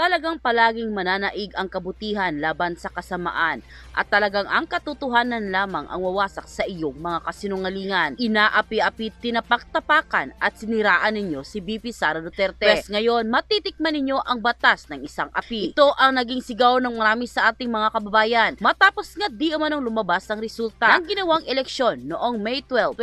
talagang palaging mananaig ang kabutihan laban sa kasamaan at talagang ang katotohanan lamang ang wawasak sa iyong mga kasinungalingan. Inaapi-api, tinapak-tapakan at siniraan ninyo si BP Sara Duterte. Pwes ngayon, matitikman ninyo ang batas ng isang api. Ito ang naging sigaw ng marami sa ating mga kababayan matapos nga di umanong lumabas ang resulta ng ginawang eleksyon noong May 12,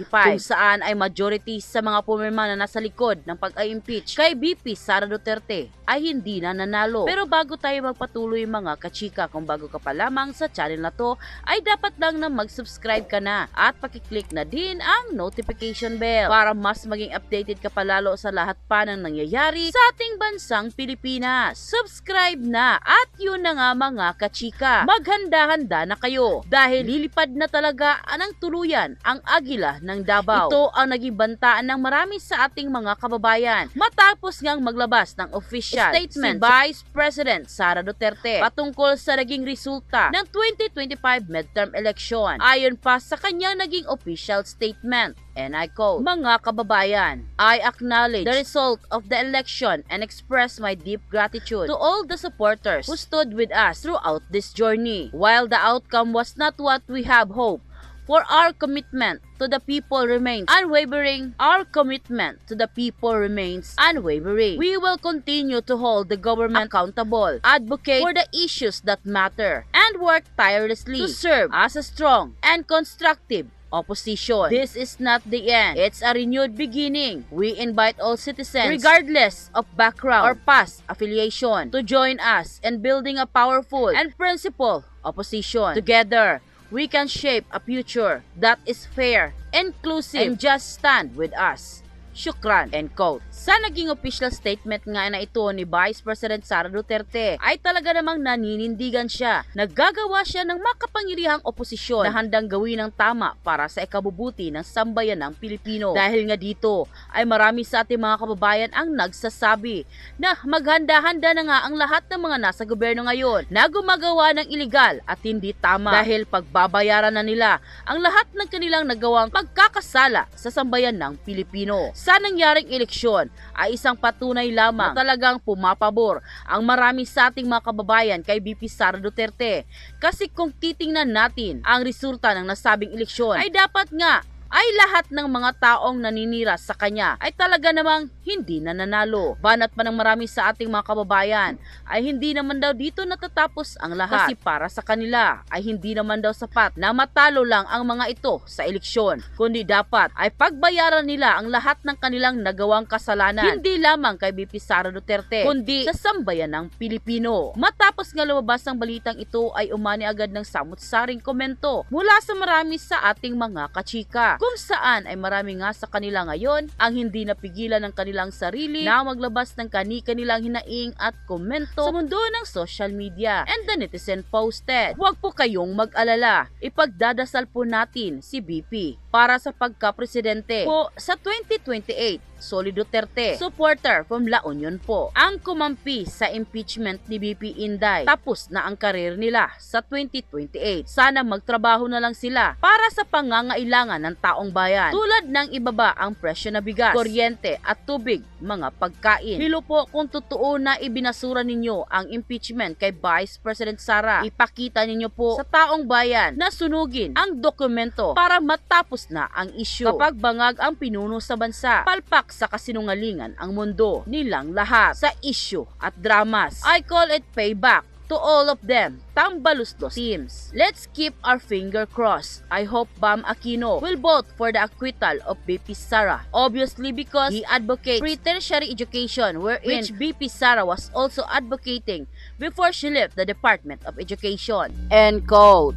2025 kung saan ay majority sa mga pumirma na nasa likod ng pag-impeach kay BP Sara Duterte ay hindi na nanalo. Pero bago tayo magpatuloy mga kachika, kung bago ka pa lamang sa channel na to, ay dapat lang na mag-subscribe ka na at pakiclick na din ang notification bell para mas maging updated ka palalo sa lahat pa ng nangyayari sa ating bansang Pilipinas. Subscribe na at yun na nga mga kachika, maghanda-handa na kayo dahil lilipad na talaga ng tuluyan ang agila ng Davao. Ito ang naging bantaan ng marami sa ating mga kababayan matapos ngang maglabas ng official statement si Vice President Sara Duterte patungkol sa naging resulta ng 2025 midterm election. Ayon pa sa kanyang naging official statement, And I quote, Mga kababayan, I acknowledge the result of the election and express my deep gratitude to all the supporters who stood with us throughout this journey. While the outcome was not what we have hoped, for our commitment to the people remains unwavering. Our commitment to the people remains unwavering. We will continue to hold the government accountable, advocate for the issues that matter, and work tirelessly to serve as a strong and constructive opposition. This is not the end. It's a renewed beginning. We invite all citizens, regardless of background or past affiliation, to join us in building a powerful and principled opposition. Together, we can shape a future that is fair, inclusive, and just stand with us. Shukran, end quote. Sa naging official statement nga na ito ni Vice President Sara Duterte ay talaga namang naninindigan siya. Naggagawa siya ng makapangyarihang oposisyon na handang gawin ng tama para sa ikabubuti ng sambayan ng Pilipino. Dahil nga dito ay marami sa ating mga kababayan ang nagsasabi na maghanda-handa na nga ang lahat ng mga nasa gobyerno ngayon na gumagawa ng iligal at hindi tama dahil pagbabayaran na nila ang lahat ng kanilang nagawang pagkakasala sa sambayan ng Pilipino. Sa nangyaring eleksyon ay isang patunay lamang na talagang pumapabor ang marami sa ating mga kababayan kay BP Sara Duterte. Kasi kung titingnan natin ang resulta ng nasabing eleksyon ay dapat nga ay lahat ng mga taong naninira sa kanya ay talaga namang hindi na nanalo. Banat pa ng marami sa ating mga kababayan ay hindi naman daw dito natatapos ang lahat. Kasi para sa kanila ay hindi naman daw sapat na matalo lang ang mga ito sa eleksyon. Kundi dapat ay pagbayaran nila ang lahat ng kanilang nagawang kasalanan. Hindi lamang kay BP Sara Duterte, kundi sa sambayan ng Pilipino. Matapos nga lumabas ang balitang ito ay umani agad ng samut-saring komento mula sa marami sa ating mga kachika kung saan ay marami nga sa kanila ngayon ang hindi napigilan ng kanilang sarili na maglabas ng kani-kanilang hinaing at komento sa mundo ng social media. And the netizen posted, Huwag po kayong mag-alala, ipagdadasal po natin si BP para sa pagka-presidente po sa 2028. Soli Duterte, supporter from La Union po. Ang kumampi sa impeachment ni BP Inday, tapos na ang karir nila sa 2028. Sana magtrabaho na lang sila para sa pangangailangan ng taong bayan. Tulad ng ibaba ang presyo na bigas, kuryente at tubig, mga pagkain. Hilo po kung totoo na ibinasura ninyo ang impeachment kay Vice President Sara. Ipakita ninyo po sa taong bayan na sunugin ang dokumento para matapos na ang issue. Kapag bangag ang pinuno sa bansa, palpak sa kasinungalingan ang mundo nilang lahat sa issue at dramas. I call it payback to all of them, tambaluslos teams. Let's keep our finger crossed. I hope Bam Aquino will vote for the acquittal of BP Sara. Obviously because he advocates free tertiary education wherein which BP Sara was also advocating before she left the Department of Education. End quote.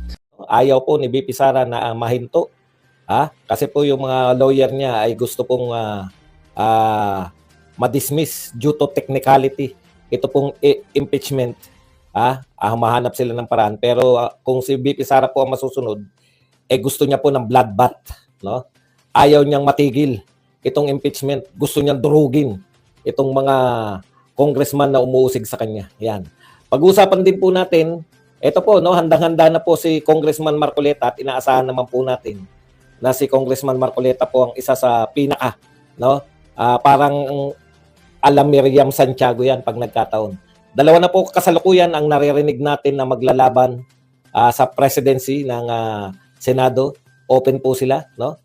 ayaw po ni BP Sara na ah, mahinto. Ha? Kasi po yung mga lawyer niya ay gusto pong ah, ah, madismiss due to technicality. Ito pong impeachment. Ha? Ah, mahanap sila ng paraan. Pero ah, kung si BP Sara po ang masusunod, eh gusto niya po ng bloodbath. No? Ayaw niyang matigil itong impeachment. Gusto niyang durugin itong mga congressman na umuusig sa kanya. Yan. Pag-usapan din po natin ito po, no, handang-handa na po si Congressman Marcoleta at inaasahan naman po natin na si Congressman Marcoleta po ang isa sa pinaka, no? Ah, parang ala Miriam Santiago yan pag nagkataon. Dalawa na po kasalukuyan ang naririnig natin na maglalaban ah, sa presidency ng ah, Senado. Open po sila, no?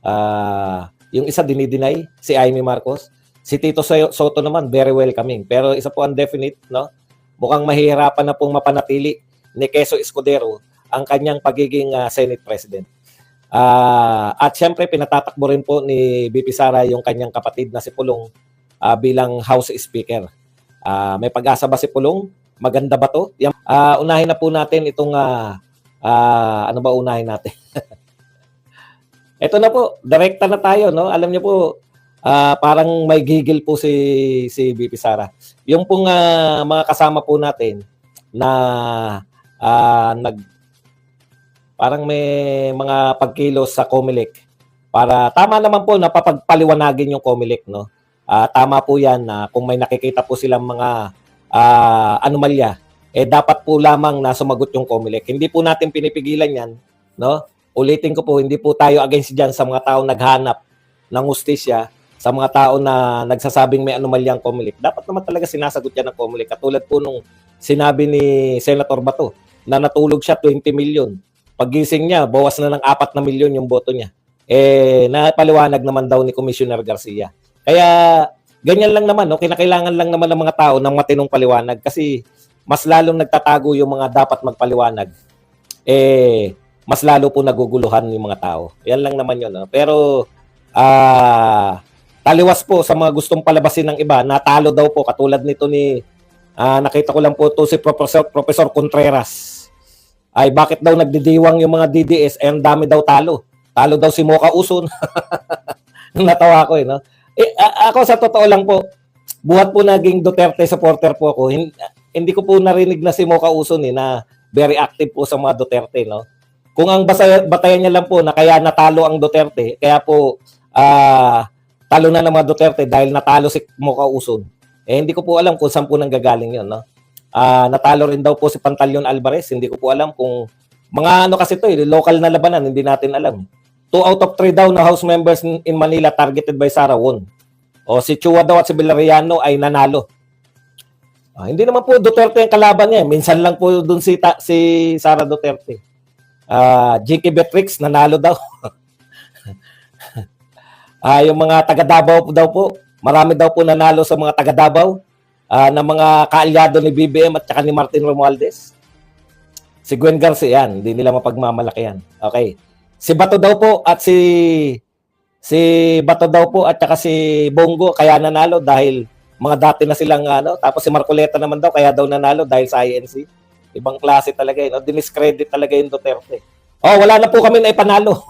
Ah, yung isa dinideny, si Amy Marcos. Si Tito Soto naman, very welcoming. Pero isa po ang definite, no? Mukhang mahihirapan na pong mapanatili ni Queso Escudero ang kanyang pagiging ah, Senate President. Ah, at syempre, pinatatakbo rin po ni BP Sara yung kanyang kapatid na si Pulong ah, bilang House Speaker. Ah, may pag-asa ba si Pulong? Maganda ba to? Ah, unahin na po natin itong ah, ah, ano ba unahin natin? Ito na po, direkta na tayo, no? Alam niyo po, ah, parang may gigil po si si BP Sara. Yung pong ah, mga kasama po natin na ah, nag parang may mga pagkilos sa Comelec para tama naman po na papagpaliwanagin yung Comelec, no? Ah, tama po 'yan na kung may nakikita po silang mga ah, anomalya, eh dapat po lamang na sumagot yung Comelec. Hindi po natin pinipigilan 'yan, no? Ulitin ko po, hindi po tayo against diyan sa mga tao naghanap ng hustisya, sa mga tao na nagsasabing may anomalyang Comelec. Dapat naman talaga sinasagot yan ng Comelec. Katulad po nung sinabi ni Senator Bato na natulog siya 20 million. Pagising niya, bawas na ng 4 na milyon yung boto niya. Eh, napaliwanag naman daw ni Commissioner Garcia. Kaya, ganyan lang naman, no? kinakailangan lang naman ng mga tao ng matinong paliwanag kasi mas lalong nagtatago yung mga dapat magpaliwanag. Eh, mas lalo po naguguluhan yung mga tao. Yan lang naman yun. No? Pero, ah, taliwas po sa mga gustong palabasin ng iba, natalo daw po, katulad nito ni, ah, nakita ko lang po to si Professor, Professor Contreras. Ay, bakit daw nagdidiwang yung mga DDS? Eh, ang dami daw talo. Talo daw si Mocha Uson. Natawa ko eh, no? Eh, ako sa totoo lang po, buhat po naging Duterte supporter po ako. Hin- Hindi, ko po narinig na si Mocha Uson eh, na very active po sa mga Duterte, no? Kung ang basa, batayan niya lang po na kaya natalo ang Duterte, kaya po ah talo na ng mga Duterte dahil natalo si Mocha Uson. Eh, hindi ko po alam kung saan po nanggagaling yun, no? Ah, natalo rin daw po si Pantaleon Alvarez. Hindi ko po alam kung mga ano kasi to, eh, local na labanan, hindi natin alam. Two out of three daw na House members in Manila targeted by Sara won. O si Chua daw at si Villarreano ay nanalo. Ah, hindi naman po Duterte ang kalaban niya. eh. Minsan lang po dun si, ta- si Sara Duterte. Ah, Jinky Beatrix nanalo daw. ah, yung mga taga Davao po daw po, marami daw po nanalo sa mga taga Davao ah, na mga kaalyado ni BBM at saka ni Martin Romualdez. Si Gwen Garcia yan, hindi nila mapagmamalaki yan. Okay. Si Bato daw po at si si Bato daw po at saka si Bongo kaya nanalo dahil mga dati na silang ano, tapos si Marcoleta naman daw kaya daw nanalo dahil sa INC. Ibang klase talaga yun. No? Diniscredit talaga yung Duterte. Oh, wala na po kami na ipanalo.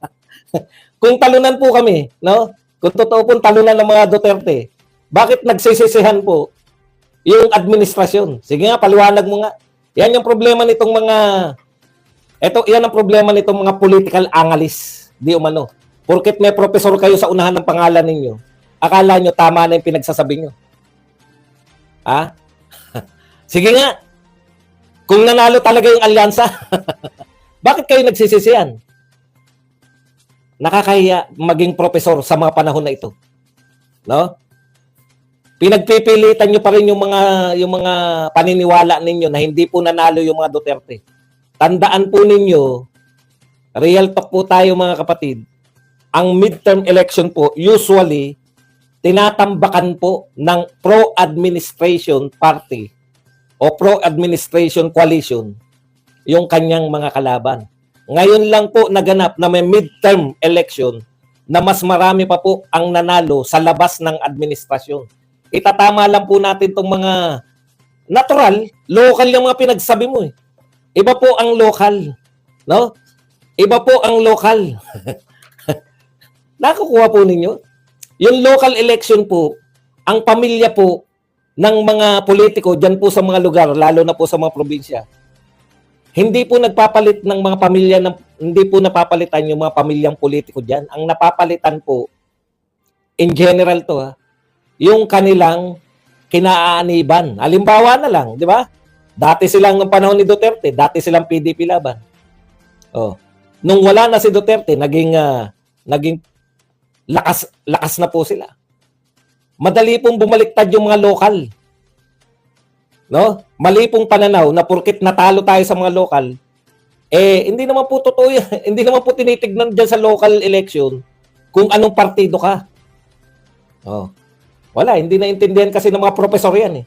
Kung talunan po kami, no? Kung totoo pong talunan ng mga Duterte, bakit nagsisisihan po yung administrasyon? Sige nga, paliwanag mo nga. Yan yung problema nitong mga Ito, yan ang problema nitong mga political analysts. Di umano. Porket may professor kayo sa unahan ng pangalan ninyo, akala nyo tama na yung pinagsasabi nyo. Ha? Sige nga. Kung nanalo talaga yung alyansa, bakit kayo nagsisisihan? Nakakahiya maging professor sa mga panahon na ito. No? Pinagpipilitan nyo pa rin yung mga yung mga paniniwala ninyo na hindi po nanalo yung mga Duterte. Tandaan po ninyo, real talk po tayo mga kapatid, ang midterm election po usually tinatambakan po ng pro-administration party o pro-administration coalition yung kanyang mga kalaban. Ngayon lang po naganap na may midterm election na mas marami pa po ang nanalo sa labas ng administrasyon. Itatama lang po natin itong mga natural, local yung mga pinagsabi mo eh. Iba po ang local, no? Iba po ang local. Nakukuha po ninyo? Yung local election po, ang pamilya po ng mga politiko dyan po sa mga lugar, lalo na po sa mga probinsya, hindi po nagpapalit ng mga pamilya, ng, hindi po napapalitan yung mga pamilyang politiko dyan. Ang napapalitan po, in general to ha, yung kanilang kinaaaniban. Halimbawa na lang, di ba? Dati silang ng panahon ni Duterte, dati silang PDP laban. Oh. Nung wala na si Duterte, naging ah, naging lakas lakas na po sila. Madali pong bumaliktad yung mga lokal. no? Mali pong pananaw na porkit natalo tayo sa mga local, eh, hindi naman po totoo yan. hindi naman po tinitignan dyan sa local election kung anong partido ka. Oh. Wala, hindi naintindihan kasi ng mga profesor yan eh.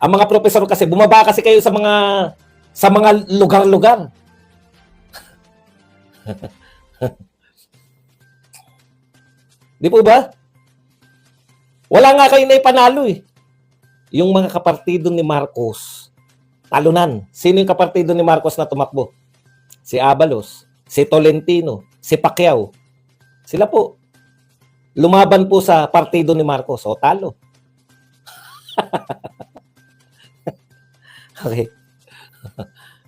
Ang mga profesor kasi, bumaba kasi kayo sa mga sa mga lugar-lugar. Di po ba? Wala nga kayo na ipanalo eh. Yung mga kapartido ni Marcos, talunan. Sino yung kapartido ni Marcos na tumakbo? Si Abalos, si Tolentino, si Pacquiao. Sila po. Lumaban po sa partido ni Marcos. O, talo. okay.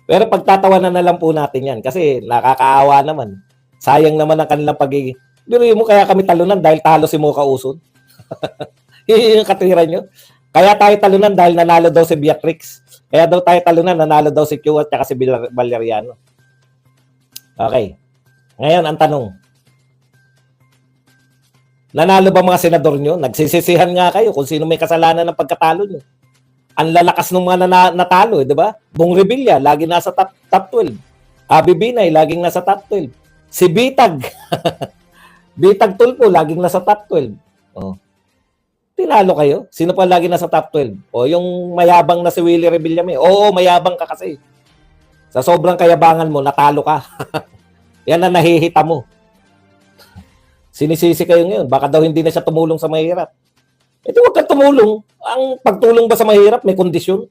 Pero pagtatawanan na lang po natin yan kasi nakakaawa naman. Sayang naman ang kanilang pagiging. Pero mo kaya kami talunan dahil talo si Mocha Uson. Yun yung katwiran nyo. Kaya tayo talunan dahil nanalo daw si Beatrix. Kaya daw tayo talunan, nanalo daw si Q at si Val- Valeriano. Okay. Ngayon, ang tanong. Nanalo ba mga senador nyo? Nagsisisihan nga kayo kung sino may kasalanan ng pagkatalo nyo. Ang lalakas ng mga nana- natalo, eh, di ba? Bong Revilla, lagi nasa top, top 12. Abi Binay, laging nasa top 12. Si Bitag, Bitag Tulpo, laging nasa top 12. Oh. Tinalo kayo? Sino pa lagi nasa top 12? O yung mayabang na si Willie Revillame. Oo, mayabang ka kasi. Sa sobrang kayabangan mo, natalo ka. Yan na nahihita mo. Sinisisi kayo ngayon. Baka daw hindi na siya tumulong sa mahirap. Eh di huwag kang tumulong. Ang pagtulong ba sa mahirap, may kondisyon.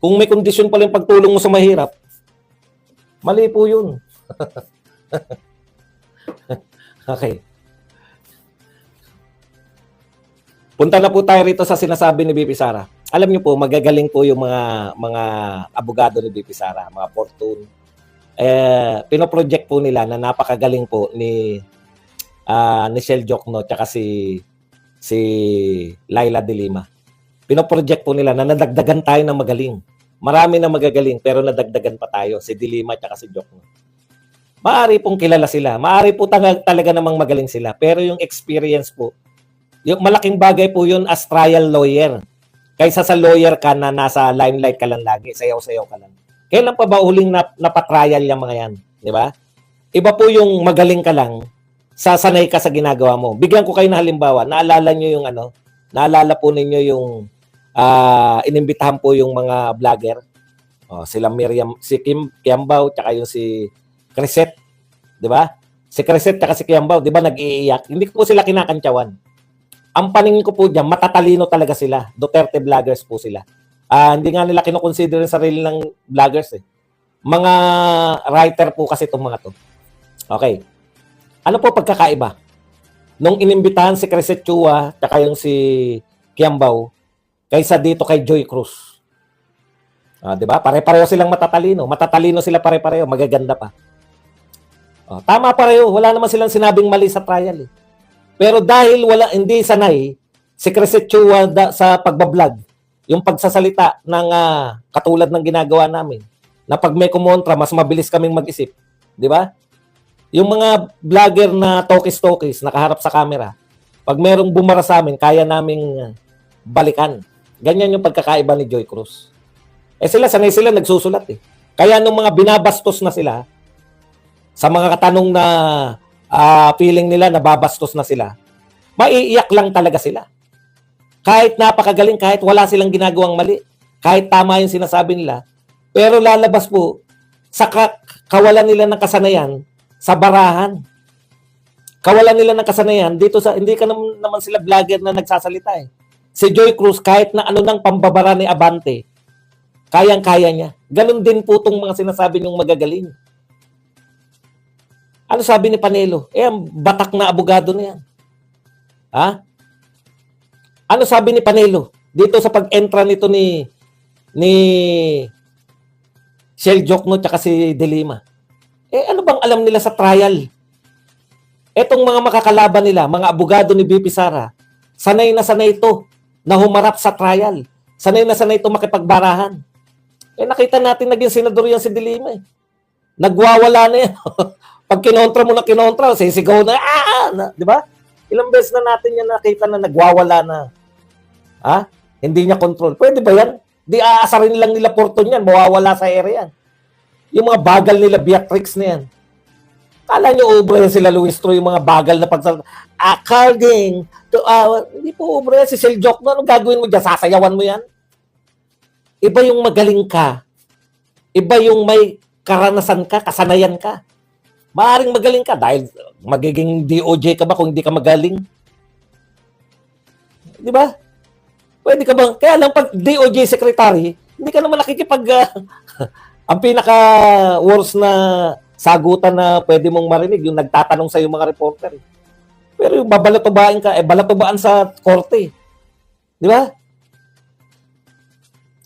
Kung may kondisyon pala yung pagtulong mo sa mahirap, mali po yun. okay. Punta na po tayo rito sa sinasabi ni BP Sara. Alam niyo po, magagaling po yung mga mga abogado ni BP Sara, mga Fortune. Eh, pinoproject po nila na napakagaling po ni ah ni Shell Jokno tsaka si si Laila de Lima. Pinoproject po nila na nadagdagan tayo ng magaling. Marami na magagaling pero nadagdagan pa tayo si De Lima tsaka si Jokno. Maari pong kilala sila. Maari po tanga- talaga namang magaling sila. Pero yung experience po, yung malaking bagay po yun as trial lawyer. Kaysa sa lawyer ka na nasa limelight ka lang lagi, sayaw-sayaw ka lang. Kailan pa ba uling nap- napatrial yung mga yan? Di ba? Iba po yung magaling ka lang, sasanay ka sa ginagawa mo. Bigyan ko kayo ng halimbawa. Naalala nyo yung ano? Naalala po ninyo yung ah inimbitahan po yung mga vlogger. Oh, sila Miriam, si Kim Kiambao, tsaka yung si Cresset. Di ba? Si Cresset tsaka si Kiambao, di ba nag-iiyak? Hindi ko po sila kinakantyawan. Ang paningin ko po diyan, matatalino talaga sila. Duterte vloggers po sila. Ah, hindi nga nila kinoconsider yung sarili ng vloggers eh. Mga writer po kasi itong mga to. Okay. Ano po pagkakaiba? Nung inimbitahan si Crescent Chua, tsaka yung si Kiambao, kaysa dito kay Joy Cruz. Ah, 'di ba? Pare-pareho silang matatalino. Matatalino sila pare-pareho, magaganda pa. Oh, tama pareho, wala naman silang sinabing mali sa trial eh. Pero dahil wala hindi sanay si Crescent Chua da, sa pagbablog, yung pagsasalita ng ah, katulad ng ginagawa namin, na pag may kumontra, mas mabilis kaming mag-isip. 'Di ba? Yung mga vlogger na tokis-tokis, nakaharap sa camera, pag merong bumara sa amin, kaya naming uh, balikan. Ganyan yung pagkakaiba ni Joy Cruz. Eh sila, sanay sila nagsusulat eh. Kaya nung mga binabastos na sila, sa mga katanong na ah, feeling nila nababastos na sila, maiiyak lang talaga sila. Kahit napakagaling, kahit wala silang ginagawang mali, kahit tama yung sinasabi nila, pero lalabas po sa ka- kawalan nila ng kasanayan sa barahan. Kawalan nila ng kasanayan dito sa hindi ka naman, naman sila vlogger na nagsasalita eh. Si Joy Cruz kahit na ano nang pambabara ni Abante, kayang-kaya niya. Ganon din po tong mga sinasabi niyong magagaling. Ano sabi ni Panelo? Eh, ang batak na abogado na yan. Ha? Ano sabi ni Panelo? Dito sa pag-entra nito ni ni Shell Jokno tsaka si Delima. Eh, ano bang alam nila sa trial? Etong mga makakalaban nila, mga abogado ni BP Sara, sanay na sanay ito na humarap sa trial. Sanay na sanay ito makipagbarahan. Eh, nakita natin naging senador yan si Delima eh. Nagwawala na yan. Pag kinontra mo na kinontra, sisigaw na, ah! Na, di ba? Ilang beses na natin yan nakita na nagwawala na. Ha? Hindi niya control. Pwede ba yan? Di aasarin lang nila Porton yan, mawawala sa area yan. Yung mga bagal nila Beatrix na yan. Kala nyo ubra yan sila Luis Troy, yung mga bagal na pagsalita. According to our... Hindi po ubra yan. Si Sel Jokno, anong gagawin mo dyan? Sasayawan mo yan? Iba yung magaling ka. Iba yung may karanasan ka, kasanayan ka. Maaring magaling ka dahil magiging DOJ ka ba kung hindi ka magaling? Di ba? Pwede ka bang, kaya lang pag DOJ secretary, hindi ka naman nakikipag, ah, ang pinaka worst na sagutan na pwede mong marinig, yung nagtatanong sa mga reporter. Pero yung babalatubain ka, eh balatubaan sa korte. Di ba?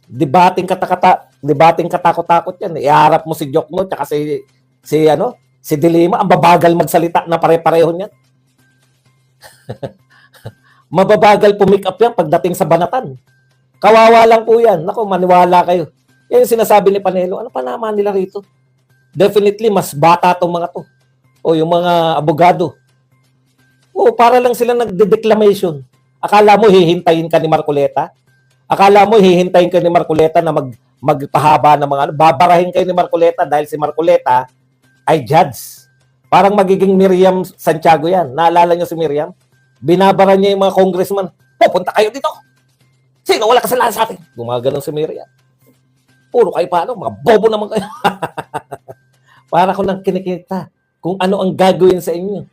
Debating katakata, debating katakot-takot yan. Iharap mo si Jokno tsaka si, si ano, si Dilima, ang babagal magsalita na pare-pareho niyan. Mababagal pumick up yan pagdating sa banatan. Kawawa lang po yan. Nako, maniwala kayo. Yan yung sinasabi ni Panelo. Ano pa naman nila rito? Definitely, mas bata tong mga to. O yung mga abogado. O, para lang sila nagde-declamation. Akala mo hihintayin ka ni Marcoleta? Akala mo hihintayin ka ni Marcoleta na mag magpahaba ng mga ano? Babarahin kayo ni Marcoleta dahil si Marcoleta ay judge. Parang magiging Miriam Santiago yan. Naalala niyo si Miriam? Binabara niya yung mga congressman. Pupunta kayo dito. Sino wala kasalanan sa atin? Gumaganon si Miriam. Puro kayo paano? Mga bobo naman kayo. Para ko lang kinikita kung ano ang gagawin sa inyo.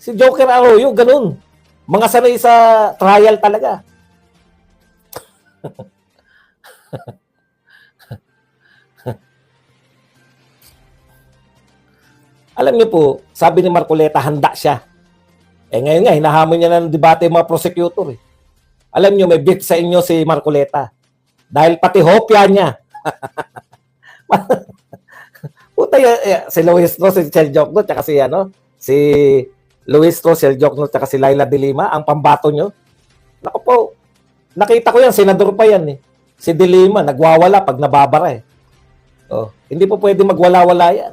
Si Joker Arroyo, ganun. Mga sanay sa trial talaga. Alam niyo po, sabi ni Marcoleta, handa siya. Eh ngayon nga, hinahamon niya ng debate yung mga prosecutor. Eh. Alam niyo, may beef sa inyo si Marcoleta. Dahil pati hopya niya. Puta yun, eh, si Luis Ro, si Chel Jokno, tsaka si ano, si Luis Ro, Chel Jokno, tsaka si Laila de Lima, ang pambato nyo. Naku po, nakita ko yan, senador pa yan eh. Si de Lima, nagwawala pag nababara eh. Oh, hindi po pwede magwala-wala yan.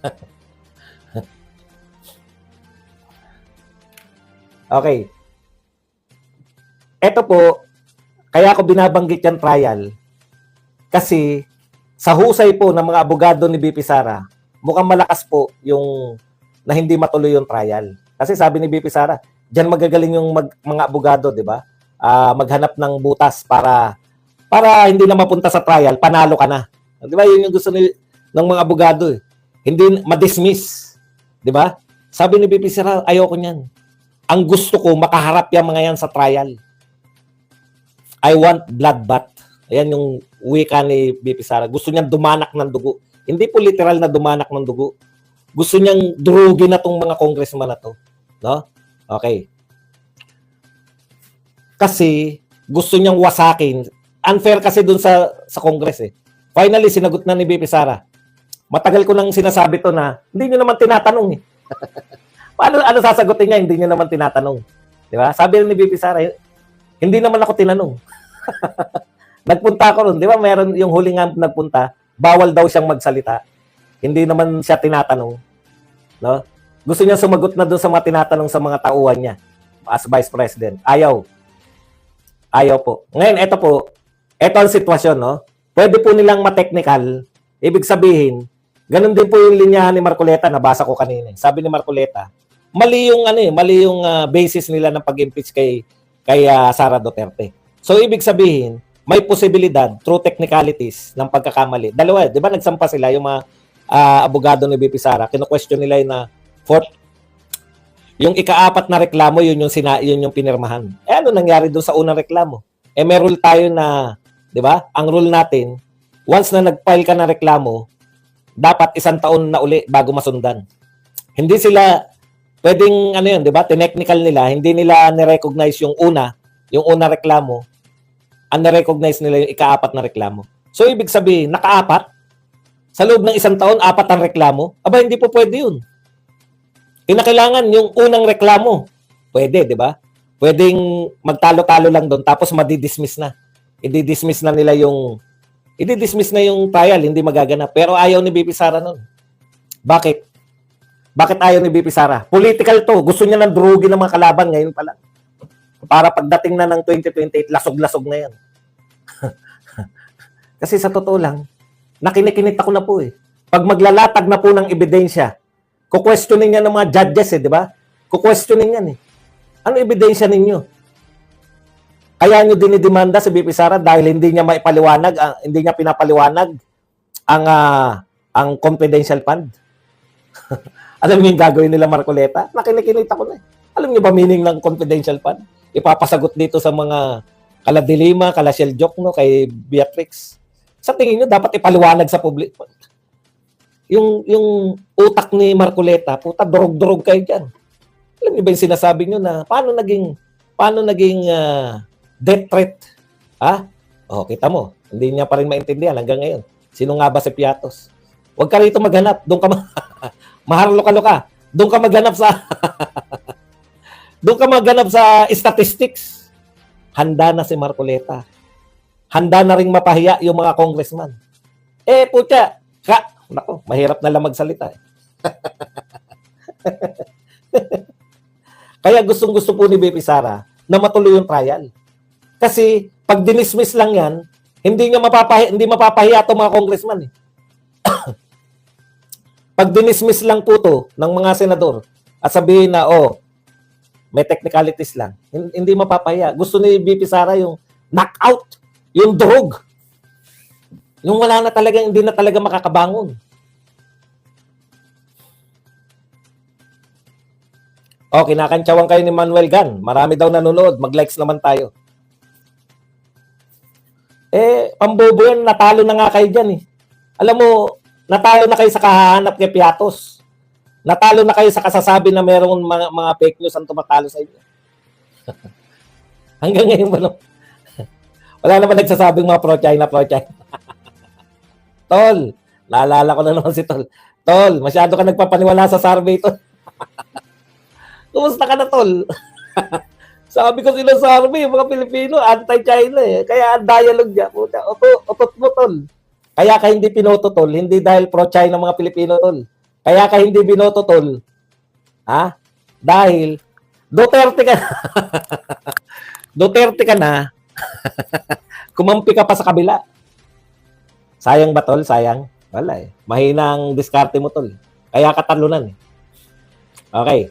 Okay. Ito po, kaya ako binabanggit yung trial kasi sa husay po ng mga abogado ni BP Sara, mukhang malakas po yung na hindi matuloy yung trial. Kasi sabi ni BP Sara, diyan magagaling yung mag- mga abogado, 'di ba? Ah, maghanap ng butas para para hindi na mapunta sa trial, panalo ka na. 'Di ba? Yun yung gusto ni ng mga abogado eh. Hindi ma-dismiss, 'di ba? Sabi ni BP Sara, ayoko niyan. Ang gusto ko makaharap yung mga yan sa trial. I want bloodbath. Ayan yung wika ni BP Sara. Gusto niyang dumanak ng dugo. Hindi po literal na dumanak ng dugo. Gusto niyang durugin na tong mga congressman na to. No? Okay. Kasi gusto niyang wasakin. Unfair kasi dun sa sa Congress eh. Finally, sinagot na ni BP Sara. Matagal ko nang sinasabi to na hindi niyo naman tinatanong eh. Paano ano sasagutin niya? Hindi niyo naman tinatanong. Di ba? Sabi ni BP Sara, hindi naman ako tinanong. nagpunta ako ron, di ba? Meron yung huling nga nagpunta, bawal daw siyang magsalita. Hindi naman siya tinatanong. No? Gusto niya sumagot na doon sa mga tinatanong sa mga tauhan niya as Vice President. Ayaw. Ayaw po. Ngayon, ito po, ito ang sitwasyon, no? Pwede po nilang ma-technical. Ibig sabihin, ganun din po yung linyahan ni Marcoleta, nabasa ko kanina. Sabi ni Marcoleta, mali yung ano eh, mali yung ah, basis nila ng pag-impeach kay kay ah, Sara Duterte. So ibig sabihin, may posibilidad through technicalities ng pagkakamali. Dalawa, 'di ba nagsampa sila yung mga ah, abogado ni BP Sara, kino-question nila yun na fourth yung ikaapat na reklamo, yun yung sina, yun yung pinirmahan. Eh ano nangyari doon sa unang reklamo? Eh may rule tayo na, 'di ba? Ang rule natin, once na nag-file ka ng reklamo, dapat isang taon na uli bago masundan. Hindi sila pwedeng ano yun, 'di ba? Technical nila, hindi nila ni-recognize yung una, yung una reklamo. Ang ni-recognize nila yung ikaapat na reklamo. So ibig sabihin, nakaapat sa loob ng isang taon, apat ang reklamo. Aba, hindi po pwede yun. Kinakailangan yung unang reklamo. Pwede, 'di ba? Pwedeng magtalo-talo lang doon tapos madi-dismiss na. I-dismiss na nila yung i-dismiss na yung trial, hindi magaganap. Pero ayaw ni BP Sara noon. Bakit? Bakit ayaw ni BP Sara? Political to. Gusto niya ng drugin ng mga kalaban ngayon pa lang. para pagdating na ng 2028, lasog-lasog na yan. Kasi sa totoo lang, nakinikinit ako na po eh. Pag maglalatag na po ng ebidensya, kukwestiyonin niya ng mga judges eh, di ba? Kukwestiyonin yan eh. Ano ebidensya ninyo? Kaya nyo dinidemanda si BP Sara dahil hindi niya maipaliwanag, ah, hindi niya pinapaliwanag ang ah, ang confidential fund. Alam niyo yung gagawin nila Marcoleta? Nakinikinita ko na eh. Alam niyo ba meaning ng confidential fund? Ipapasagot dito sa mga kaladilima, kalasiel joke no, kay Beatrix. Sa tingin niyo dapat ipaliwanag sa public. Yung yung utak ni Marcoleta, puta durog-durog kayo diyan. Alam niyo ba yung sinasabi niyo na paano naging paano naging ah, death threat? Ha? Oh, kita mo. Hindi niya pa rin maintindihan hanggang ngayon. Sino nga ba si Piatos? Huwag ka rito maghanap. Doon ka ma- maharlo ka. Doon ka maghanap sa Doon ka maghanap sa statistics. Handa na si Marcoleta. Handa na ring mapahiya yung mga congressman. Eh, putya, ka, nako, mahirap na lang magsalita. Eh. Kaya gustong-gusto po ni BP Sara na matuloy yung trial. Kasi pag dinismiss lang yan, hindi niya mapapahi hindi mapapahiya itong mga congressman eh. pag dinismiss lang po to ng mga senador at sabihin na oh, may technicalities lang, hin- hindi mapapahiya. Gusto ni BP Sara yung knockout, yung drug. Yung wala na talaga, hindi na talaga makakabangon. Oh, kinakantsawan kayo ni Manuel Gan. Marami daw nanonood. Mag-likes naman tayo. Eh, pambobo yan, natalo na nga kayo dyan eh. Alam mo, natalo na kayo sa kahahanap kay Piatos. Natalo na kayo sa kasasabi na merong mga, mga fake news ang tumatalo sa inyo. Hanggang ngayon ba no? Wala naman nagsasabing mga pro-China, pro-China. Tol, naalala ko na naman si Tol. Tol, masyado ka nagpapaniwala sa survey to. Kumusta ka na, Tol? Sabi ko sila sa survey, mga Pilipino, anti-China eh. Kaya ang dialogue niya, puta, oto, otot mo, Tol. Kaya ka hindi pinoto, Tol. Hindi dahil pro-China mga Pilipino, Tol. Kaya ka hindi binoto, Tol. Ha? Dahil Duterte ka na. Duterte ka na. Kumampi ka pa sa kabila. Sayang ba, Tol? Sayang? Wala eh. Mahina ang diskarte mo, Tol. Kaya ka talunan eh. Okay.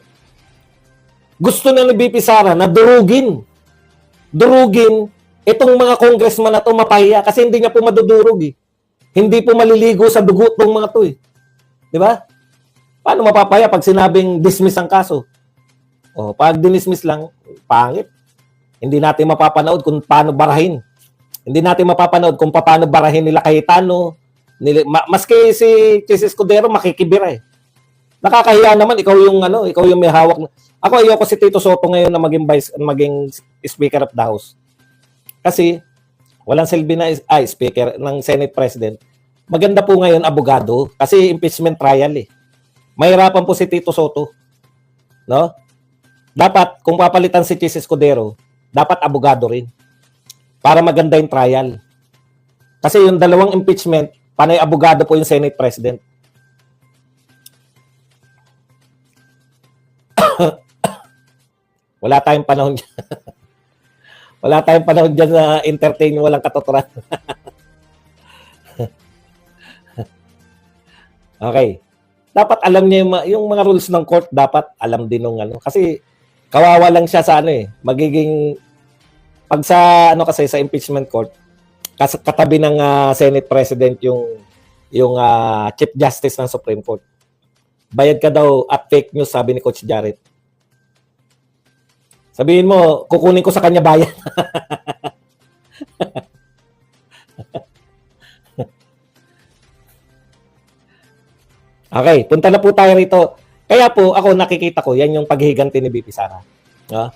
Gusto na ni BP Sara na durugin. Durugin itong mga congressman na to mapahiya kasi hindi niya po madudurog eh. Hindi po maliligo sa dugo tong mga to eh. Di ba? Paano mapapaya pag sinabing dismiss ang kaso? O, pag dinismiss lang, pangit. Hindi natin mapapanood kung paano barahin. Hindi natin mapapanood kung paano barahin nila Cayetano. Nila, ma, maski si Chis Escudero makikibira eh. Nakakahiya naman ikaw yung ano, ikaw yung may hawak. Ako ayoko si Tito Soto ngayon na maging vice maging speaker of the house. Kasi walang silbi na ay speaker ng Senate President. Maganda po ngayon abogado kasi impeachment trial eh. Mahirapan po si Tito Soto. No? Dapat kung papalitan si Chis Escudero, dapat abogado rin. Para maganda yung trial. Kasi yung dalawang impeachment, panay abogado po yung Senate President. Wala tayong panahon. Wala tayong panahon dyan na entertain walang katotoran. okay. Dapat alam niya yung, yung mga rules ng court, dapat alam din ng ano. Kasi kawawa lang siya sa ano eh. Magiging, pag sa ano kasi sa impeachment court, kas katabi ng ah, Senate President yung yung ah, Chief Justice ng Supreme Court. Bayad ka daw at fake news, sabi ni Coach Jarrett. Sabihin mo, kukunin ko sa kanya bayan. okay, punta na po tayo rito. Kaya po, ako nakikita ko, yan yung paghihiganti ni BP Sara. No?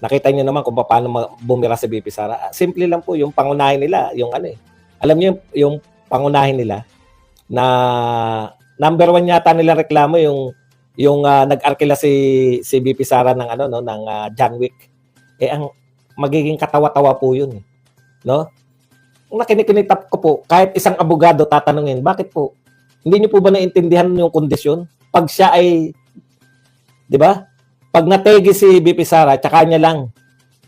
Nakita niyo naman kung paano bumira si BP Sara. Ah, Simple lang po, yung pangunahin nila, yung ano eh. Alam niyo, yung, yung pangunahin nila, na number one yata nila reklamo yung yung ah, nag-arkila si si BP Sara ng ano no ng ah, John Wick. Eh ang magiging katawa-tawa po 'yun, no? Nakinikinitap ko po, kahit isang abogado tatanungin, bakit po? Hindi niyo po ba naintindihan yung kondisyon? Pag siya ay 'di ba? Pag nategi si BP Sara, tsaka niya lang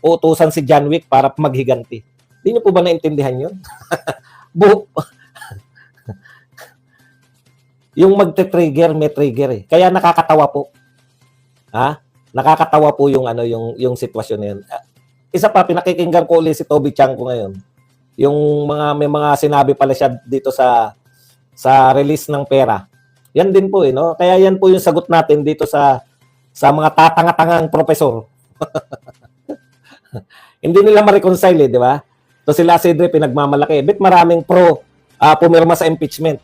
uutusan si John Wick para maghiganti. Hindi niyo po ba naintindihan yun? Bu yung magte-trigger, may trigger eh. Kaya nakakatawa po. Ha? Nakakatawa po yung ano yung yung sitwasyon na yun. Ah, Isa pa pinakikinggan ko ulit si Toby Chanko ngayon. Yung mga may mga sinabi pala siya dito sa sa release ng pera. Yan din po eh, no? Kaya yan po yung sagot natin dito sa sa mga tatanga-tangang profesor. Hindi nila ma-reconcile eh, di ba? So sila si Dre pinagmamalaki. Bit maraming pro ah, pumirma sa impeachment.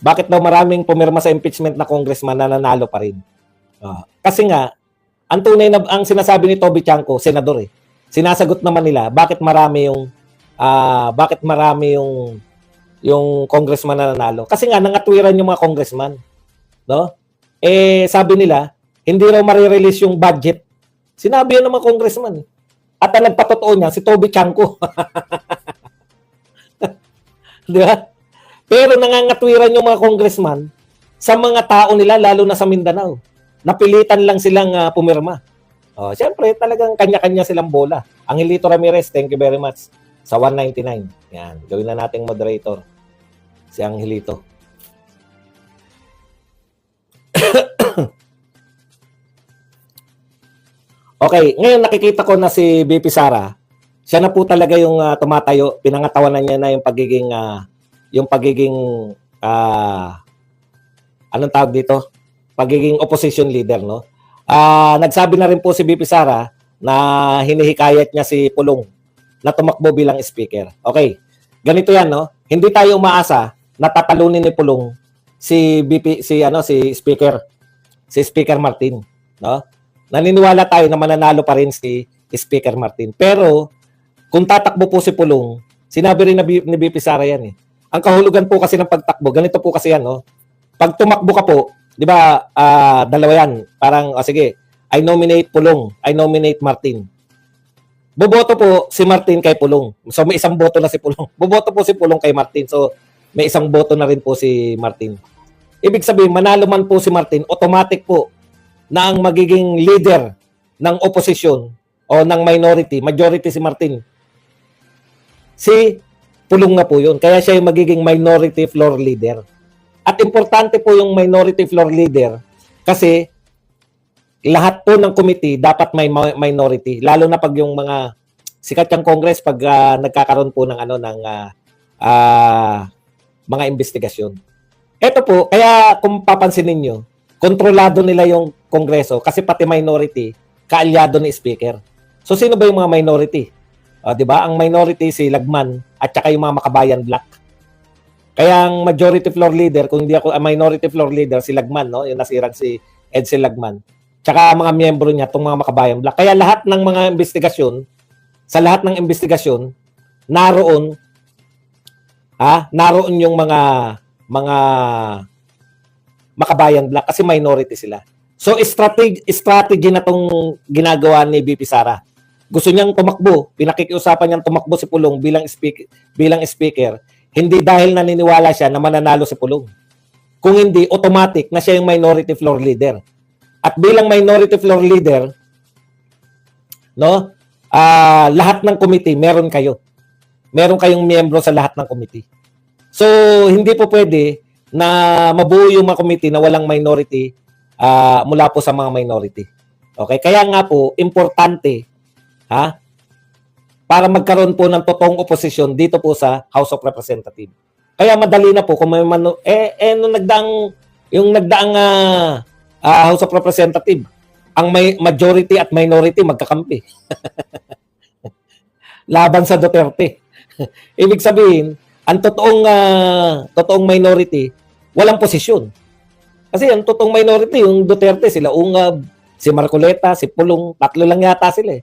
Bakit daw maraming pumirma sa impeachment na congressman na nanalo pa rin? Ah, kasi nga, ang tunay na ang sinasabi ni Toby Chanko, senador eh. Sinasagot naman nila bakit marami yung ah, bakit marami yung yung congressman na nanalo. Kasi nga nangatwiran yung mga congressman, no? Eh sabi nila, hindi raw marirelease yung budget. Sinabi yun ng mga congressman. At ang nagpatotoo niya, si Toby Chanko. Di ba? Pero nangangatwiran yung mga congressman sa mga tao nila, lalo na sa Mindanao. Napilitan lang silang ah, pumirma. Oh, Siyempre, talagang kanya-kanya silang bola. Angelito Ramirez, thank you very much. Sa 199. Yan, gawin na nating moderator. Si Angelito. okay, ngayon nakikita ko na si BP Sara. Siya na po talaga yung ah, tumatayo. Pinangatawanan niya na yung pagiging ah, yung pagiging ah anong tawag dito? Pagiging opposition leader, no? Ah, nagsabi na rin po si BP Sara na hinihikayat niya si Pulong na tumakbo bilang speaker. Okay. Ganito 'yan, no? Hindi tayo umaasa na tatalunin ni Pulong si BP si ano si speaker si Speaker Martin, no? Naniniwala tayo na mananalo pa rin si Speaker Martin. Pero kung tatakbo po si Pulong, sinabi rin ni BP Sara yan eh. Ang kahulugan po kasi ng pagtakbo, ganito po kasi yan, no? Pag tumakbo ka po, di ba, ah, dalawa yan. Parang, o sige, I nominate Pulong, I nominate Martin. Boboto po si Martin kay Pulong. So may isang boto na si Pulong. Boboto po si Pulong kay Martin. So may isang boto na rin po si Martin. Ibig sabihin, manalo man po si Martin, automatic po na ang magiging leader ng opposition o ng minority, majority si Martin. Si Pulong na po yun. Kaya siya yung magiging minority floor leader. At importante po yung minority floor leader kasi lahat po ng committee dapat may mi- minority. Lalo na pag yung mga sikat yung Congress pag ah, nagkakaroon po ng ano ng ah, ah, mga investigasyon. Ito po, kaya kung papansin ninyo, kontrolado nila yung Kongreso kasi pati minority, kaalyado ni Speaker. So sino ba yung mga minority? O, 'di ba? Ang minority si Lagman at saka yung mga makabayan black. Kaya ang majority floor leader, kung hindi ako a minority floor leader si Lagman, no, yung nasirang si Edsel Lagman. Tsaka ang mga miyembro niya, itong mga makabayan black. Kaya lahat ng mga investigasyon, sa lahat ng investigasyon, naroon, ha, naroon yung mga mga makabayan black kasi minority sila. So strategy strategy na tong ginagawa ni BP Sara. Gusto niyang tumakbo, pinakikiusapan niyang tumakbo si Pulong bilang speaker, bilang speaker, hindi dahil naniniwala siya na mananalo si Pulong. Kung hindi, automatic na siya yung minority floor leader. At bilang minority floor leader, no, ah lahat ng committee, meron kayo. Meron kayong miyembro sa lahat ng committee. So, hindi po pwede na mabuo yung mga committee na walang minority ah, mula po sa mga minority. Okay? Kaya nga po, importante, ha? Para magkaroon po ng totoong oposisyon dito po sa House of Representatives. Kaya madali na po kung may mano, eh, eh nung nagdaang, yung nagdaang ah, ah, House of Representatives, ang may majority at minority magkakampi. Laban sa Duterte. Ibig sabihin, ang totoong ah, totoong minority, walang posisyon. Kasi ang totoong minority, yung Duterte, sila Ungab, si Marcoleta, si Pulong, tatlo lang yata sila eh.